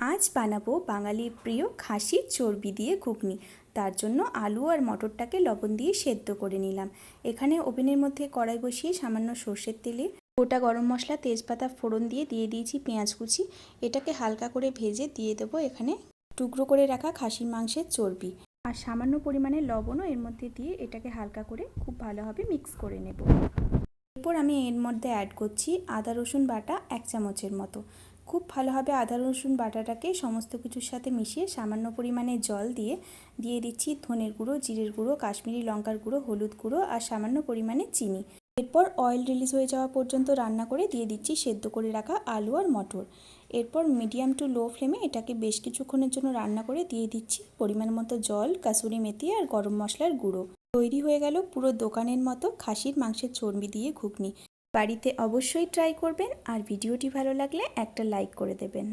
আজ বানাবো বাঙালির প্রিয় খাসির চর্বি দিয়ে ঘুগনি। তার জন্য আলু আর মটরটাকে লবণ দিয়ে সেদ্ধ করে নিলাম। এখানে ওভেনের মধ্যে কড়াই বসিয়ে সামান্য সর্ষের তেলে গোটা গরম মশলা, তেজপাতা, ফোড়ন দিয়ে দিয়ে দিয়েছি পেঁয়াজ কুচি। এটাকে হালকা করে ভেজে দিয়ে দেবো এখানে টুকরো করে রাখা খাসির মাংসের চর্বি। আর সামান্য পরিমাণে লবণও এর মধ্যে দিয়ে এটাকে হালকা করে খুব ভালোভাবে মিক্স করে নেব। এরপর আমি এর মধ্যে অ্যাড করছি আদা রসুন বাটা এক চামচের মতো। খুব ভালোভাবে আদা, রসুন বাটাটাকে সমস্ত কিছুর সাথে মিশিয়ে সামান্য পরিমাণে জল দিয়ে দিয়ে দিচ্ছি ধনের গুঁড়ো, জিরের গুঁড়ো, কাশ্মীরি লঙ্কার গুঁড়ো, হলুদ গুঁড়ো আর সামান্য পরিমাণে চিনি। এরপর অয়েল রিলিজ হয়ে যাওয়া পর্যন্ত রান্না করে দিয়ে দিচ্ছি সেদ্ধ করে রাখা আলু আর মটর। এরপর মিডিয়াম টু লো ফ্লেমে এটাকে বেশ কিছুক্ষণের জন্য রান্না করে দিয়ে দিচ্ছি পরিমাণ মতো জল, কাসুরি মেথি আর গরম মশলার গুঁড়ো। তৈরি হয়ে গেল পুরো দোকানের মতো খাসির মাংসের চর্বি দিয়ে ঘুগনি। বাড়িতে অবশ্যই ট্রাই করবেন আর ভিডিওটি ভালো লাগলে একটা লাইক করে দেবেন।